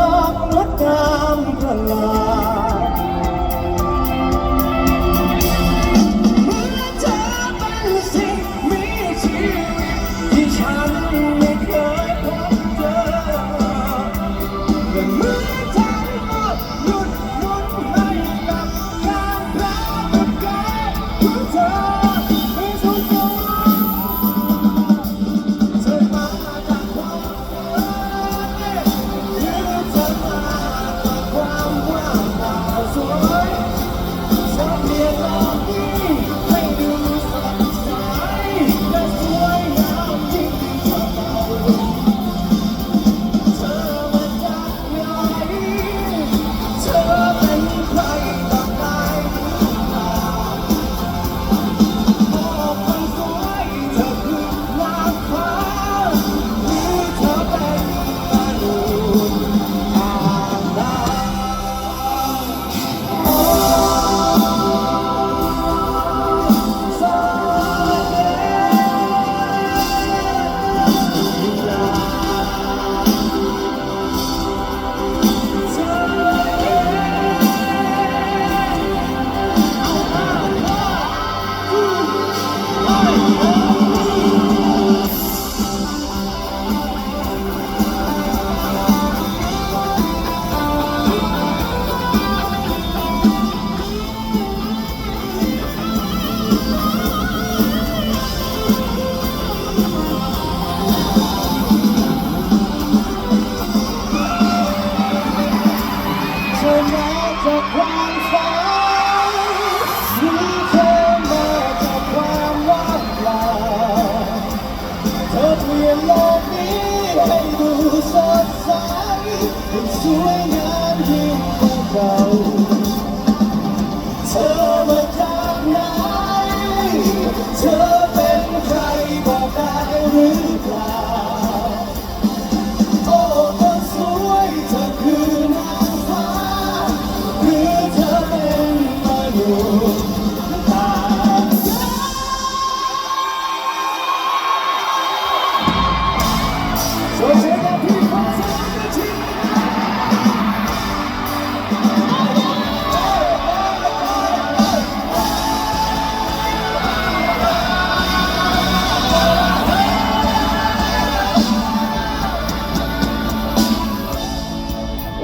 กงดงามพลา Oh,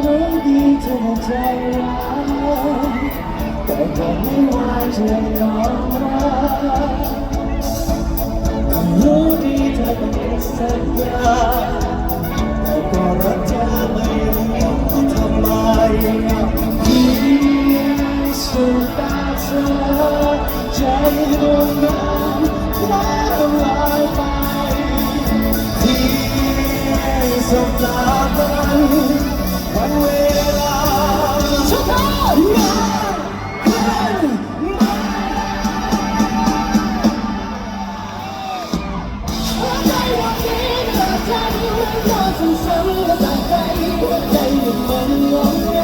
รู้ดีเธอใจร้ายแต่ก็ไม่ว่าจะอยอมรับรู้ดีเธอเป็นสัญญาแต่ก็รักเธอไม่รู้ทำไมที่สุดตาเธอใจดวงนั้นแล้วลอยไปที่สุดตาเธอ Tell me what I say, what day you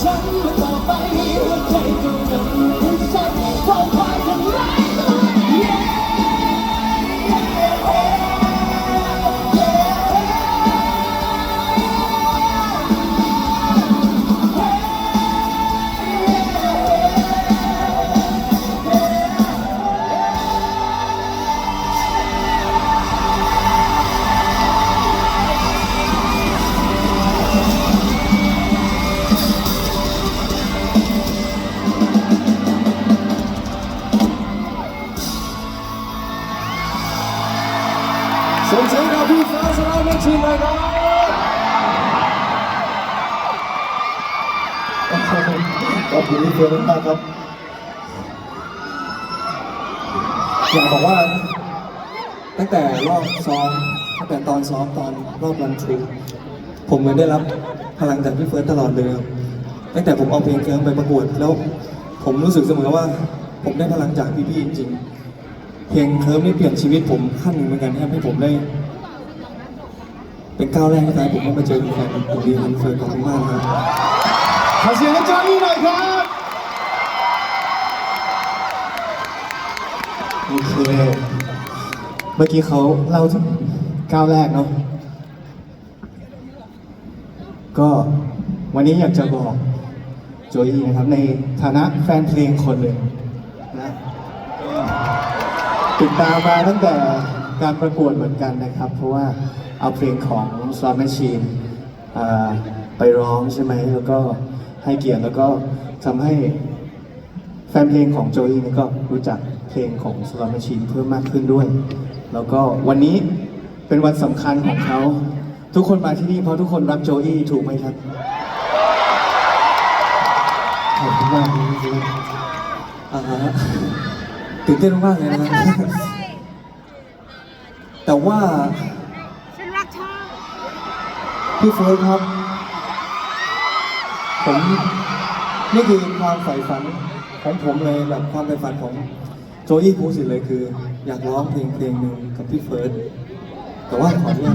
什么？ อบคุณพี่เฟิร์นมากครับอยากบอกว่า ตั้งแต่รอบซ้อมตั้งแต่ตอนซ้อมตอนรอบรันทรูผมเหมือนได้รับพลังจากพี่เฟิร์สตลอดเลยครับตั้งแต่ผมเอาเพลงเคิร์มไปประกวด แล้วผมรู้สึกเสมอว่า ผมได้พลังจากพี่ๆจริงๆเพลงเคิร์มนี่เปลี่ยนชีวิตผมขั้นหนึ่งเหมือนกันทำให้ผมได้ เป็นก้าวแรกที่ทำให้ผมได้มาเจอแฟนผมดีครับพี่เฟิร์สขอบคุณมากครับ ขอเสียงให้จอนี่หน่อยครับโอเคเมื่อกี้เขาเล่าถึงก้าวแรกเนาะก็วันนี้อยากจะบอกโจอี้นะครับ ในฐานะแฟนเพลงคนหนึ่งนะติดตามมาตั้งแต่การประกวดเหมือนกันนะครับ เพราะว่าเอาเพลงของ Slot Machine ไปร้องใช่ไหมแล้วก็ ให้เกียรติแล้วก็ทำให้แฟนเพลงของโจอี้นี่ก็รู้จักเพลงของ Slot Machine เพิ่มมากขึ้นด้วย แล้วก็วันนี้เป็นวันสำคัญของเขา ทุกคนมาที่นี่เพราะทุกคนรักโจอี้ถูกไหมครับขอบคุณมากจริงอ่าฮะตื่นเต้นมากเลยนะครับแต่ว่า ฉันรักเธอพี่เฟิร์สครับ ผมนี่คือความใฝ่ฝันของผมเลยแบบความใฝ่ฝันของโจยี่ภูสิทธิ์เลยคือ อยากร้องเพลงเพลงหนึ่งกับพี่เฟิร์สแต่ว่าขออนุญ